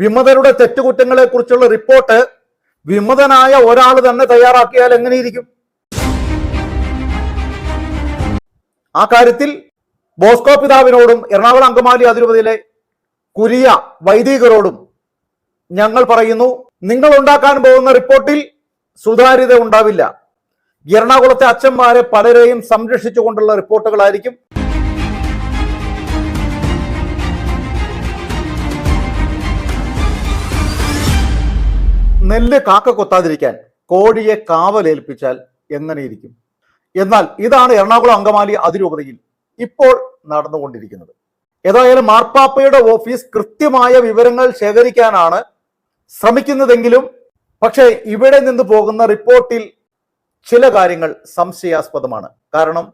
വിമതരുടെ തെറ്റുകുറ്റങ്ങളെ കുറിച്ചുള്ള റിപ്പോർട്ട് വിമതനായ ഒരാൾ തന്നെ തയ്യാറാക്കിയാൽ എങ്ങനെയിരിക്കും? ആ കാര്യത്തിൽ ബോസ്കോ പിതാവിനോടും എറണാകുളം അങ്കമാലി അതിരൂപതയിലെ കുരിയ വൈദികരോടും ഞങ്ങൾ പറയുന്നു നിങ്ങൾ ഉണ്ടാക്കാൻ പോകുന്ന റിപ്പോർട്ടിൽ സുതാര്യത ഉണ്ടാവില്ല. എറണാകുളത്തെ അച്ഛന്മാരെ പലരെയും സംരക്ഷിച്ചുകൊണ്ടുള്ള റിപ്പോർട്ടുകളായിരിക്കും നെല്ല് കാക്ക കൊത്താതിരിക്കാൻ കോഴിയെ കാവലേൽപ്പിച്ചാൽ എങ്ങനെയിരിക്കും? എന്നാൽ ഇതാണ് എറണാകുളം അങ്കമാലി അതിരൂപതയിൽ ഇപ്പോൾ നടന്നുകൊണ്ടിരിക്കുന്നത്. ഏതായാലും മാർപ്പാപ്പയുടെ ഓഫീസ് കൃത്യമായ വിവരങ്ങൾ ശേഖരിക്കാനാണ് ശ്രമിക്കുന്നതെങ്കിലും പക്ഷേ ഇവിടെ നിന്ന് പോകുന്ന റിപ്പോർട്ടിൽ ചില കാര്യങ്ങൾ സംശയാസ്പദമാണ്. കാരണം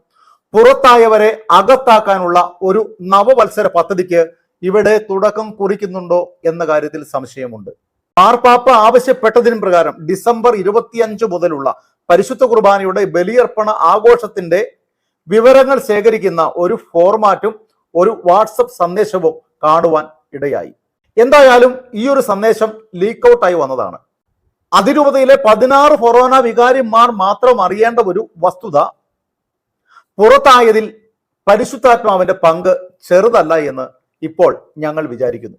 പുറത്തായവരെ അകത്താക്കാനുള്ള ഒരു നവവത്സര പദ്ധതിക്ക് ഇവിടെ തുടക്കം കുറിക്കുന്നുണ്ടോ എന്ന കാര്യത്തിൽ സംശയമുണ്ട്. മാർപ്പാപ്പ ആവശ്യപ്പെട്ടതിന് പ്രകാരം ഡിസംബർ ഇരുപത്തിയഞ്ച് മുതലുള്ള പരിശുദ്ധ കുർബാനയുടെ ബലിയർപ്പണ ആഘോഷത്തിന്റെ വിവരങ്ങൾ ശേഖരിക്കുന്ന ഒരു ഫോർമാറ്റും ഒരു വാട്സപ്പ് സന്ദേശവും കാണുവാൻ ഇടയായി. എന്തായാലും ഈ ഒരു സന്ദേശം ലീക്ക് ഔട്ടായി വന്നതാണ്. അതിരൂപതയിലെ പതിനാറ് ഫൊറോന വികാരിമാർ മാത്രം അറിയേണ്ട ഒരു വസ്തുത പുറത്തായതിൽ പരിശുദ്ധാത്മാവിന്റെ പങ്ക് ചെറുതല്ല എന്ന് ഇപ്പോൾ ഞങ്ങൾ വിചാരിക്കുന്നു.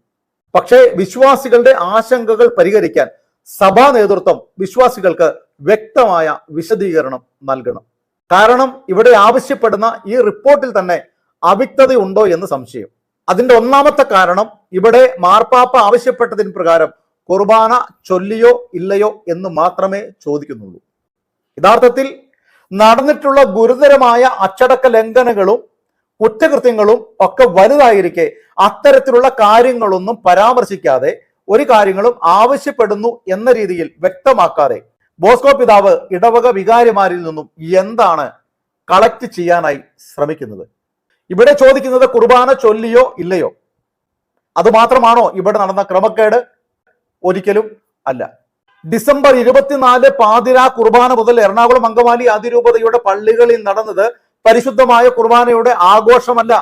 പക്ഷേ വിശ്വാസികളുടെ ആശങ്കകൾ പരിഹരിക്കാൻ സഭാ നേതൃത്വം വിശ്വാസികൾക്ക് വ്യക്തമായ വിശദീകരണം നൽകണം. കാരണം ഇവിടെ ആവശ്യപ്പെടുന്ന ഈ റിപ്പോർട്ടിൽ തന്നെ അവ്യക്തതയുണ്ടോ എന്ന് സംശയം. അതിന്റെ ഒന്നാമത്തെ കാരണം ഇവിടെ മാർപ്പാപ്പ ആവശ്യപ്പെട്ടതിന് പ്രകാരം കുർബാന ചൊല്ലിയോ ഇല്ലയോ എന്ന് മാത്രമേ ചോദിക്കുന്നുള്ളൂ. യഥാർത്ഥത്തിൽ നടന്നിട്ടുള്ള ഗുരുതരമായ അച്ചടക്ക ലംഘനങ്ങളും കുറ്റകൃത്യങ്ങളും ഒക്കെ വലുതായിരിക്കെ അത്തരത്തിലുള്ള കാര്യങ്ങളൊന്നും പരാമർശിക്കാതെ ഒരു കാര്യങ്ങളും ആവശ്യപ്പെടുന്നു എന്ന രീതിയിൽ വ്യക്തമാക്കാതെ ബോസ്കോ പിതാവ് ഇടവക വികാരിമാരിൽ നിന്നും എന്താണ് കളക്ട് ചെയ്യാനായി ശ്രമിക്കുന്നത്? ഇവിടെ ചോദിക്കുന്നത് കുർബാന ചൊല്ലിയോ ഇല്ലയോ? അതുമാത്രമാണോ ഇവിടെ നടന്ന ക്രമക്കേട്? ഒരിക്കലും അല്ല. ഡിസംബർ ഇരുപത്തിനാല് പാതിര കുർബാന മുതൽ എറണാകുളം അങ്കമാലി അതിരൂപതയുടെ പള്ളികളിൽ നടന്നത് പരിശുദ്ധമായ കുർബാനയുടെ ആഘോഷമല്ല.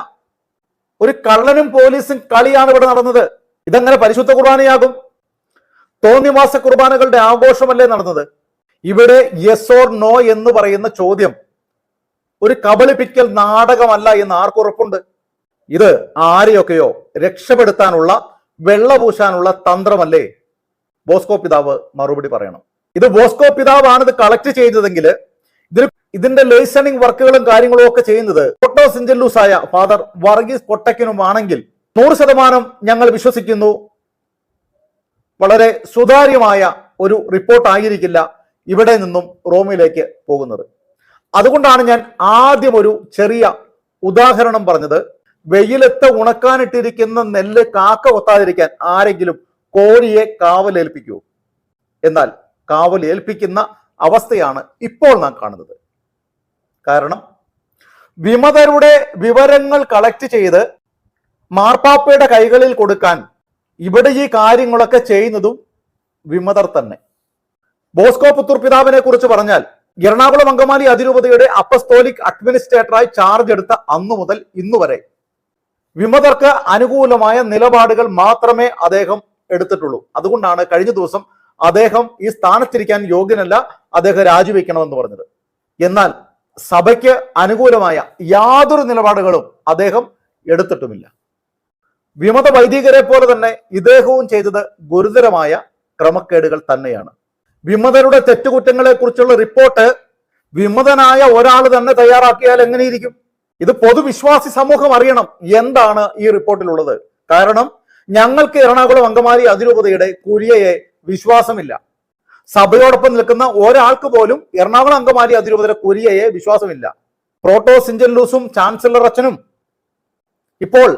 ഒരു കള്ളനും പോലീസും കളിയാണ് ഇവിടെ നടന്നത്. ഇതങ്ങനെ പരിശുദ്ധ കുർബാനയാകും? തോന്നിമാസ കുർബാനകളുടെ ആഘോഷമല്ലേ നടന്നത്? ഇവിടെ യെസ് ഓർ നോ എന്ന് പറയുന്ന ചോദ്യം ഒരു കബളിപ്പിക്കൽ നാടകമല്ല എന്ന് ആർക്കുറപ്പുണ്ട് ഇത് ആരെയൊക്കെയോ രക്ഷപ്പെടുത്താനുള്ള വെള്ളപൂശാനുള്ള തന്ത്രമല്ലേ? ബോസ്കോ പിതാവ് മറുപടി പറയണം. ഇത് ബോസ്കോ പിതാവാണ് ഇത് കളക്ട് ചെയ്തതെങ്കിൽ ഇതിന് ഇതിന്റെ ലേസണിംഗ് വർക്കുകളും കാര്യങ്ങളും ഒക്കെ ചെയ്യുന്നത് ഫോട്ടോ ആയ ഫാദർ വർഗീസ് പൊട്ടക്കിനുമാണെങ്കിൽ നൂറ് ശതമാനം ഞങ്ങൾ വിശ്വസിക്കുന്നു. വളരെ സുതാര്യമായ ഒരു റിപ്പോർട്ട് ആയിരിക്കില്ല ഇവിടെ നിന്നും റോമിലേക്ക് പോകുന്നത്. അതുകൊണ്ടാണ് ഞാൻ ആദ്യം ഒരു ചെറിയ ഉദാഹരണം പറഞ്ഞത്. വെയിലത്ത് ഉണക്കാനിട്ടിരിക്കുന്ന നെല്ല് കാക്ക കൊത്താതിരിക്കാൻ ആരെങ്കിലും കോഴിയെ കാവലേൽപ്പിക്കൂ. എന്നാൽ കാവലേൽപ്പിക്കുന്ന അവസ്ഥയാണ് ഇപ്പോൾ നാം കാണുന്നത്. കാരണം വിമതരുടെ വിവരങ്ങൾ കളക്ട് ചെയ്ത് മാർപ്പാപ്പയുടെ കൈകളിൽ കൊടുക്കാൻ ഇവിടെ ഈ കാര്യങ്ങളൊക്കെ ചെയ്യുന്നതും വിമതർ തന്നെ. ബോസ്കോ പുത്തൂർ പിതാവിനെ കുറിച്ച് പറഞ്ഞാൽ എറണാകുളം അങ്കമാലി അതിരൂപതയുടെ അപ്പസ്തോലിക് അഡ്മിനിസ്ട്രേറ്ററായി ചാർജ് എടുത്ത അന്നു മുതൽ ഇന്നു വരെ വിമതർക്ക് അനുകൂലമായ നിലപാടുകൾ മാത്രമേ അദ്ദേഹം എടുത്തിട്ടുള്ളൂ. അതുകൊണ്ടാണ് കഴിഞ്ഞ ദിവസം അദ്ദേഹം ഈ സ്ഥാനത്തിരിക്കാൻ യോഗ്യനല്ല അദ്ദേഹം രാജിവെക്കണമെന്ന് പറഞ്ഞത്. എന്നാൽ സഭയ്ക്ക് അനുകൂലമായ യാതൊരു നിലപാടുകളും അദ്ദേഹം എടുത്തിട്ടുമില്ല. വിമത വൈദികരെ പോലെ തന്നെ ഇദ്ദേഹവും ചെയ്തത് ഗുരുതരമായ ക്രമക്കേടുകൾ തന്നെയാണ്. വിമതരുടെ തെറ്റുകുറ്റങ്ങളെ കുറിച്ചുള്ള റിപ്പോർട്ട് വിമതനായ ഒരാൾ തന്നെ തയ്യാറാക്കിയാൽ എങ്ങനെയിരിക്കും? ഇത് പൊതുവിശ്വാസി സമൂഹം അറിയണം എന്താണ് ഈ റിപ്പോർട്ടിലുള്ളത്. കാരണം ഞങ്ങൾക്ക് എറണാകുളം അങ്കമാലി അതിരൂപതയുടെ കുര്യയെ വിശ്വാസമില്ല. സഭയോടൊപ്പം നിൽക്കുന്ന ഒരാൾക്ക് പോലും എറണാകുളം അങ്കമാലി അതിരൂപതയുടെ കുര്യയെ വിശ്വാസമില്ല. പ്രോട്ടോ സിഞ്ചല്ലൂസും ചാൻസലർ അച്ഛനും. ഇപ്പോൾ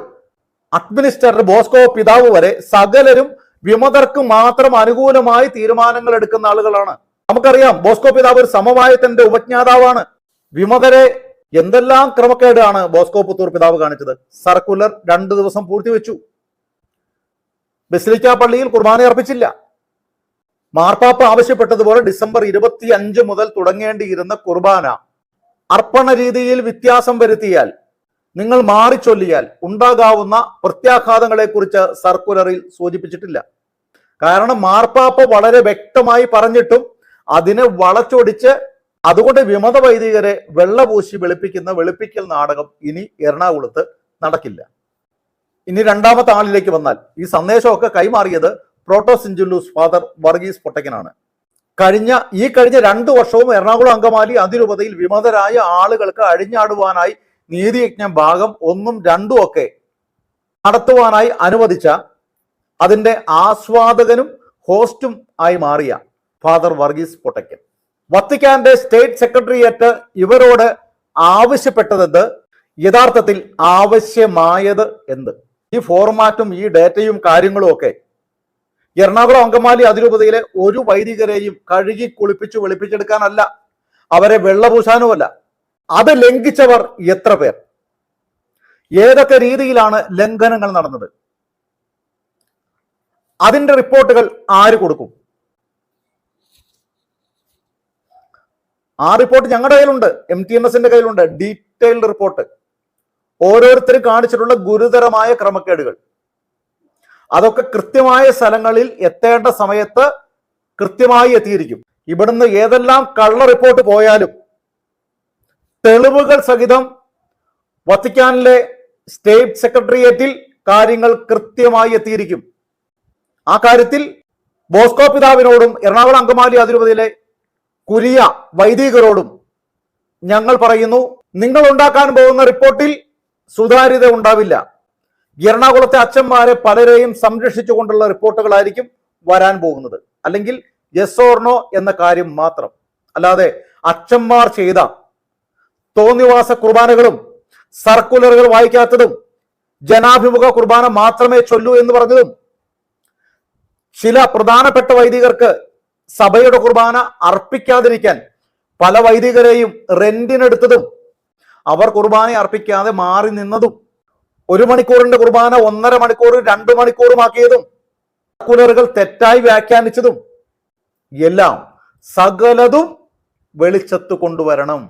അഡ്മിനിസ്ട്രേറ്റർ ബോസ്കോ പിതാവ് വരെ സകലരും വിമതർക്ക് മാത്രം അനുകൂലമായി തീരുമാനങ്ങൾ എടുക്കുന്ന ആളുകളാണ്. നമുക്കറിയാം ബോസ്കോ പിതാവ് ഒരു സമവായത്തിന്റെ ഉപജ്ഞാതാവാണ്. വിമതരെ എന്തെല്ലാം ക്രമക്കേടാണ് ബോസ്കോ പുത്തൂർ പിതാവ് കാണിച്ചത്? സർക്കുലർ രണ്ടു ദിവസം പൂഴ്ത്തിവെച്ചു. ബസിലിക്ക പള്ളിയിൽ കുർബാന അർപ്പിച്ചില്ല മാർപ്പാപ്പ ആവശ്യപ്പെട്ടതുപോലെ ഡിസംബർ ഇരുപത്തി അഞ്ച് മുതൽ തുടങ്ങേണ്ടിയിരുന്ന കുർബാന അർപ്പണ രീതിയിൽ വ്യത്യാസം വരുത്തിയാൽ നിങ്ങൾ മാറിച്ചൊല്ലിയാൽ ഉണ്ടാകാവുന്ന പ്രത്യാഘാതങ്ങളെ കുറിച്ച് സർക്കുലറിൽ സൂചിപ്പിച്ചിട്ടില്ല. കാരണം മാർപ്പാപ്പ വളരെ വ്യക്തമായി പറഞ്ഞിട്ടും അതിനെ വളച്ചൊടിച്ച് അതുകൊണ്ട് വിമത വൈദികരെ വെള്ളപൂശി വെളുപ്പിക്കുന്ന വെളുപ്പിക്കൽ നാടകം ഇനി എറണാകുളത്ത് നടക്കില്ല. ഇനി രണ്ടാമത്തെ ആളിലേക്ക് വന്നാൽ ഈ സന്ദേശമൊക്കെ കൈമാറിയത് പ്രോട്ടോസിഞ്ചുലൂസ് ഫാദർ വർഗീസ് പൊട്ടക്കനാണ് കഴിഞ്ഞ ഈ കഴിഞ്ഞ രണ്ടു വർഷവും എറണാകുളം അങ്കമാലി അതിരൂപതയിൽ വിമതരായ ആളുകൾക്ക് അഴിഞ്ഞാടുവാനായി നീതിയജ്ഞം ഭാഗം ഒന്നും രണ്ടും ഒക്കെ നടത്തുവാനായി അനുവദിച്ച അതിന്റെ ആസ്വാദകനും ഹോസ്റ്റും ആയി മാറിയ ഫാദർ വർഗീസ് പൊട്ടക്കൻ വത്തിക്കാന്റെ സ്റ്റേറ്റ് സെക്രട്ടേറിയറ്റ് ഇവരോട് ആവശ്യപ്പെട്ടതെന്ത്? യഥാർത്ഥത്തിൽ ആവശ്യമായത് എന്ത്? ഈ ഫോർമാറ്റും ഈ ഡേറ്റയും കാര്യങ്ങളും ഒക്കെ എറണാകുളം അങ്കമാലി അതിരൂപതയിലെ ഒരു വൈദികരെയും കഴുകി കുളിപ്പിച്ച് വെളുപ്പിച്ചെടുക്കാനല്ല അവരെ വെള്ളപൂശാനുമല്ല. അത് ലംഘിച്ചവർ എത്ര പേർ? ഏതൊക്കെ രീതിയിലാണ് ലംഘനങ്ങൾ നടന്നത്? അതിന്റെ റിപ്പോർട്ടുകൾ ആര് കൊടുക്കും? ആ റിപ്പോർട്ട് ഞങ്ങളുടെ കയ്യിലുണ്ട് എം ടി എൻ എസിന്റെ കയ്യിലുണ്ട്. Detailed report. ഓരോരുത്തരും കാണിച്ചിട്ടുള്ള ഗുരുതരമായ ക്രമക്കേടുകൾ. അതൊക്കെ കൃത്യമായ സ്ഥലങ്ങളിൽ എത്തേണ്ട സമയത്ത് കൃത്യമായി എത്തിയിരിക്കും. ഇവിടുന്ന് ഏതെല്ലാം കള്ള റിപ്പോർട്ട് പോയാലും തെളിവുകൾ സഹിതം വത്തിക്കാനിലെ സ്റ്റേറ്റ് സെക്രട്ടേറിയറ്റിൽ കാര്യങ്ങൾ കൃത്യമായി എത്തിയിരിക്കും. ആ കാര്യത്തിൽ ബോസ്കോ പിതാവിനോടും എറണാകുളം അങ്കമാലി അതിരൂപതയിലെ കുരിയ വൈദികരോടും ഞങ്ങൾ പറയുന്നു നിങ്ങൾ ഉണ്ടാക്കാൻ പോകുന്ന റിപ്പോർട്ടിൽ സുതാര്യത ഉണ്ടാവില്ല. എറണാകുളത്തെ അച്ഛന്മാരെ പലരെയും സംരക്ഷിച്ചുകൊണ്ടുള്ള റിപ്പോർട്ടുകളായിരിക്കും വരാൻ പോകുന്നത്. അല്ലെങ്കിൽ യെസ് എന്ന കാര്യം മാത്രം. അല്ലാതെ അച്ഛന്മാർ ചെയ്ത തോന്നിവാസ കുർബാനകളും സർക്കുലറുകൾ വായിക്കാത്തതും ജനാഭിമുഖ കുർബാന മാത്രമേ ചൊല്ലൂ എന്ന് പറഞ്ഞതും ചില പ്രധാനപ്പെട്ട വൈദികർക്ക് സഭയുടെ കുർബാന അർപ്പിക്കാതിരിക്കാൻ പല വൈദികരെയും റെന്റിനെടുത്തതും അവർ കുർബാന അർപ്പിക്കാതെ മാറി നിന്നതും ഒരു മണിക്കൂറിന്റെ കുർബാന ഒന്നര മണിക്കൂർ രണ്ട് മണിക്കൂറുമാക്കിയതും കുലറുകൾ തെറ്റായി വ്യാഖ്യാനിച്ചതും എല്ലാം സകലതും വെളിച്ചത്ത് കൊണ്ടുവരണം.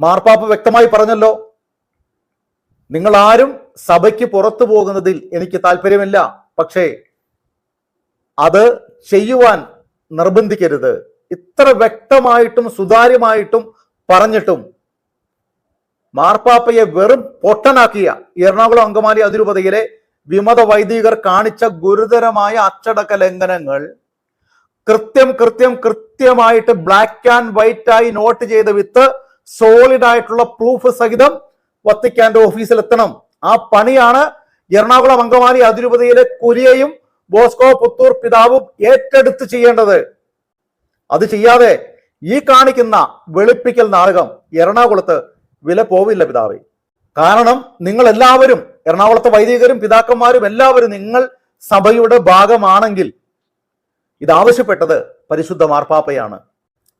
മാർപ്പാപ്പ വ്യക്തമായി പറഞ്ഞല്ലോ നിങ്ങൾ ആരും സഭയ്ക്ക് പുറത്തു പോകുന്നതിൽ എനിക്ക് താല്പര്യമില്ല പക്ഷേ അത് ചെയ്യുവാൻ നിർബന്ധിക്കരുത്. ഇത്ര വ്യക്തമായിട്ടും സുതാര്യമായിട്ടും പറഞ്ഞിട്ടും മാർപ്പാപ്പയെ വെറും പൊട്ടനാക്കിയ എറണാകുളം അങ്കമാലി അതിരൂപതയിലെ വിമത വൈദികർ കാണിച്ച ഗുരുതരമായ അച്ചടക്ക ലംഘനങ്ങൾ കൃത്യം കൃത്യം കൃത്യമായിട്ട് ബ്ലാക്ക് ആൻഡ് വൈറ്റ് ആയി നോട്ട് ചെയ്ത വിത്ത് സോളിഡ് ആയിട്ടുള്ള പ്രൂഫ് സഹിതം വത്തിക്കാന്റെ ഓഫീസിൽ എത്തണം. ആ പണിയാണ് എറണാകുളം അങ്കമാലി അതിരൂപതയിലെ കുരിയയും ബോസ്കോ പുത്തൂർ പിതാവും ഏറ്റെടുത്ത് ചെയ്യേണ്ടത്. അത് ചെയ്യാതെ ഈ കാണിക്കുന്ന വെളുപ്പിക്കൽ നാടകം എറണാകുളത്ത് വില പോവില്ല പിതാവേ. കാരണം നിങ്ങൾ എല്ലാവരും എറണാകുളത്തെ വൈദികരും പിതാക്കന്മാരും എല്ലാവരും നിങ്ങൾ സഭയുടെ ഭാഗമാണെങ്കിൽ ഇതാവശ്യപ്പെട്ടത് പരിശുദ്ധ മാർപ്പാപ്പയാണ്.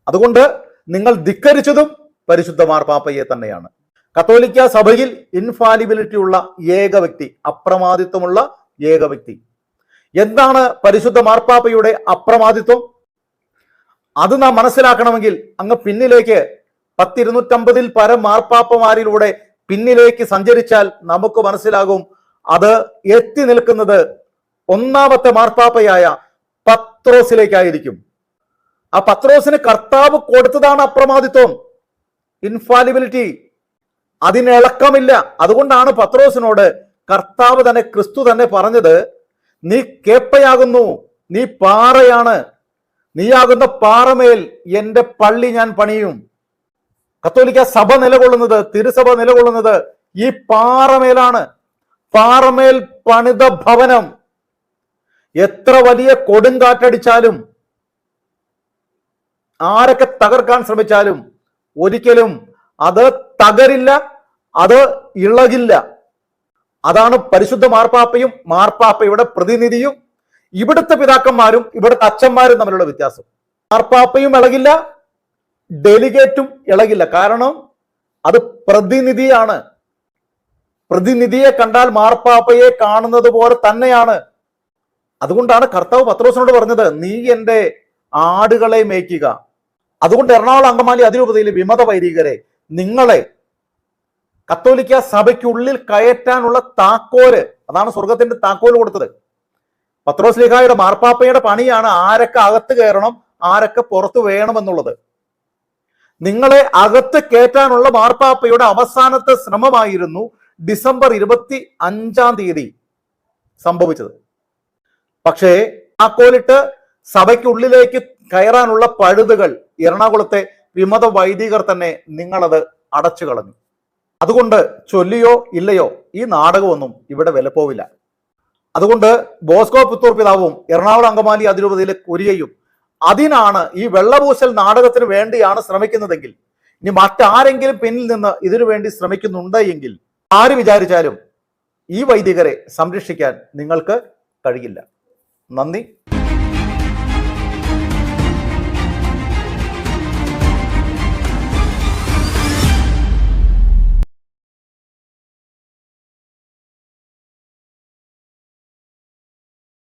അതുകൊണ്ട് നിങ്ങൾ ധിക്കരിച്ചതും പരിശുദ്ധ മാർപ്പാപ്പയെ തന്നെയാണ്. കത്തോലിക്ക സഭയിൽ ഇൻഫാലിബിലിറ്റി ഉള്ള ഏക വ്യക്തി അപ്രമാദിത്വമുള്ള ഏക വ്യക്തി. എന്താണ് പരിശുദ്ധ മാർപ്പാപ്പയുടെ അപ്രമാദിത്വം? അത് നാം മനസ്സിലാക്കണമെങ്കിൽ അങ്ങ് പിന്നിലേക്ക് പത്തിരുന്നൂറ്റമ്പതിൽ പരം മാർപ്പാപ്പമാരിലൂടെ പിന്നിലേക്ക് സഞ്ചരിച്ചാൽ നമുക്ക് മനസ്സിലാകും അത് എത്തി നിൽക്കുന്നത് ഒന്നാമത്തെ മാർപ്പാപ്പയായ പത്രോസിലേക്കായിരിക്കും. ആ പത്രോസിന് കർത്താവ് കൊടുത്തതാണ് അപ്രമാദിത്വം. ഇൻഫാലിബിലിറ്റി. അതിന് ഇളക്കമില്ല. അതുകൊണ്ടാണ് പത്രോസിനോട് കർത്താവ് തന്നെ ക്രിസ്തു തന്നെ പറഞ്ഞത് നീ കേപ്പയാകുന്നു. നീ പാറയാണ്. നീയാകുന്ന പാറമേൽ എന്റെ പള്ളി ഞാൻ പണിയും. കത്തോലിക്ക സഭ നിലകൊള്ളുന്നത് തിരുസഭ നിലകൊള്ളുന്നത് ഈ പാറമേലാണ്. പാറമേൽ പണിത ഭവനം. എത്ര വലിയ കൊടുങ്കാറ്റടിച്ചാലും ആരൊക്കെ തകർക്കാൻ ശ്രമിച്ചാലും ഒരിക്കലും അത് തകരില്ല അത് ഇളകില്ല. അതാണ് പരിശുദ്ധ മാർപ്പാപ്പയും മാർപ്പാപ്പയുടെ പ്രതിനിധിയും ഇവിടുത്തെ പിതാക്കന്മാരും ഇവിടുത്തെ അച്ഛന്മാരും തമ്മിലുള്ള വ്യത്യാസം. മാർപ്പാപ്പയും ഇളകില്ല ഡെലിഗേറ്റും ഇളകില്ല. കാരണം അത് പ്രതിനിധിയാണ്. പ്രതിനിധിയെ കണ്ടാൽ മാർപ്പാപ്പയെ കാണുന്നത് പോലെ തന്നെയാണ്. അതുകൊണ്ടാണ് കർത്താവ് പത്രോസിനോട് പറഞ്ഞത് നീ എന്റെ ആടുകളെ മേയ്ക്കുക. അതുകൊണ്ട് എറണാകുളം അങ്കമാലി അതിരൂപതയിലെ വിമത വൈദികരെ നിങ്ങളെ കത്തോലിക്ക സഭയ്ക്കുള്ളിൽ കയറ്റാനുള്ള താക്കോൽ. അതാണ് സ്വർഗത്തിന്റെ താക്കോൽ കൊടുത്തത്. പത്രോസ് ലിഖായുടെ മാർപ്പാപ്പയുടെ പണിയാണ് ആരൊക്കെ അകത്ത് കയറണം ആരൊക്കെ പുറത്തു വേണമെന്നുള്ളത്. നിങ്ങളെ അകത്ത് കയറ്റാനുള്ള മാർപ്പാപ്പയുടെ അവസാനത്തെ ശ്രമമായിരുന്നു ഡിസംബർ ഇരുപത്തി അഞ്ചാം തീയതി സംഭവിച്ചത്. പക്ഷേ താക്കോലിട്ട് സഭയ്ക്കുള്ളിലേക്ക് കയറാനുള്ള പഴുതുകൾ എറണാകുളത്തെ വിമത വൈദികർ തന്നെ നിങ്ങളത് അടച്ചു കളഞ്ഞു അതുകൊണ്ട് ചൊല്ലിയോ ഇല്ലയോ ഈ നാടകമൊന്നും ഇവിടെ വിലപ്പോവില്ല. അതുകൊണ്ട് ബോസ്കോ പുത്തൂർ പിതാവും എറണാകുളം അങ്കമാലി അതിരൂപതയിലെ കുരിയയും അതിനാണ് ഈ വെള്ളപൂശൽ നാടകത്തിന് വേണ്ടിയാണ് ശ്രമിക്കുന്നതെങ്കിൽ ഇനി മറ്റാരെങ്കിലും പിന്നിൽ നിന്ന് ഇതിനു വേണ്ടി ശ്രമിക്കുന്നുണ്ട് എങ്കിൽ ആര് വിചാരിച്ചാലും ഈ വൈദികരെ സംരക്ഷിക്കാൻ നിങ്ങൾക്ക് കഴിയില്ല. നന്ദി.